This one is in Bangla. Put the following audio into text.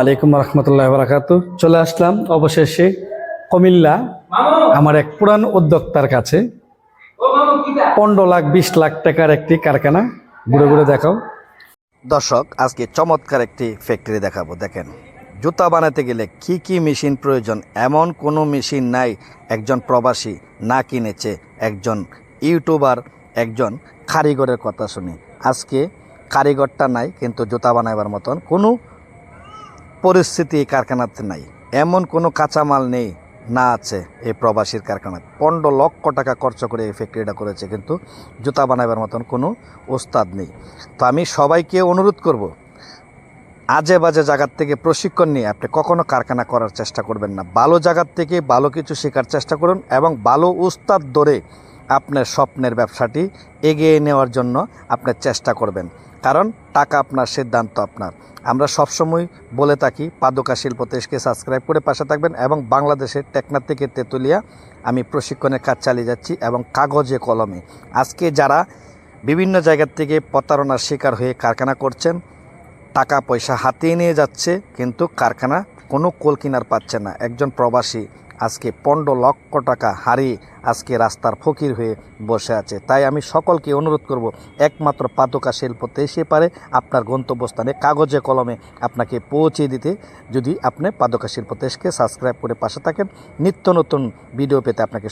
আলাইকুম রহমতুল্লাহ বারাকাত। চলে আসলাম অবশেষে কুমিল্লা, আমার এক পুরান উদ্যোক্তার কাছে। পনেরো লাখ, বিশ লাখ টাকার একটি কারখানা। ঘুরে ঘুরে দেখাও। দর্শক, আজকে চমৎকার একটি ফ্যাক্টরি দেখাবো। দেখেন, জুতা বানাতে গেলে কি কি মেশিন প্রয়োজন? এমন কোনো মেশিন নাই, একজন প্রবাসী না কিনেছে, একজন ইউটিউবার, একজন কারিগরের কথা শুনি। আজকে কারিগরটা নাই, কিন্তু জুতা বানাবার মতন কোনো পরিস্থিতি এই কারখানাতে নাই। এমন কোনো কাঁচামাল নেই, না আছে এই প্রবাসীর কারখানায় পনেরো লক্ষ টাকা খরচ করে এই ফ্যাক্টরিটা করেছে, কিন্তু জুতা বানাবার মতন কোনো ওস্তাদ নেই। তো আমি সবাইকে অনুরোধ করব, আজে বাজে জায়গার থেকে প্রশিক্ষণ নিয়ে আপনি কখনো কারখানা করার চেষ্টা করবেন না। ভালো জায়গার থেকে ভালো কিছু শেখার চেষ্টা করুন এবং ভালো উস্তাদ ধরে আপনার স্বপ্নের ব্যবসাটি এগিয়ে নেওয়ার জন্য আপনার চেষ্টা করবেন। কারণ টাকা আপনার সিদ্ধান্ত আপনার। আমরা সবসময় বলে থাকি, পাদুকা শিল্প দেশকে সাবস্ক্রাইব করে পাশে থাকবেন এবং বাংলাদেশের টেকনার থেকে তেঁতুলিয়া আমি প্রশিক্ষণের কাজ চালিয়ে যাচ্ছি এবং কাগজে কলমে। আজকে যারা বিভিন্ন জায়গার থেকে প্রতারণার শিকার হয়ে কারখানা করছেন, টাকা পয়সা হাতিয়ে নিয়ে যাচ্ছে, কিন্তু কারখানা কোনো কোল কিনার পাচ্ছে না। একজন প্রবাসী আজকে পণ্ড লক্ষ টাকা হারিয়ে আজকে রাস্তার ফকির হয়ে বসে আছে। তাই আমি সকলকে অনুরোধ করব, একমাত্র পাদকা শিল্পতে এসে পারে আপনার গন্তব্যস্থানে কাগজে কলমে আপনাকে পৌঁছে দিতে। যদি আপনি পাদকা শিল্প দেশকে সাবস্ক্রাইব করে পাশে থাকেন, নিত্য নতুন ভিডিও পেতে আপনাকে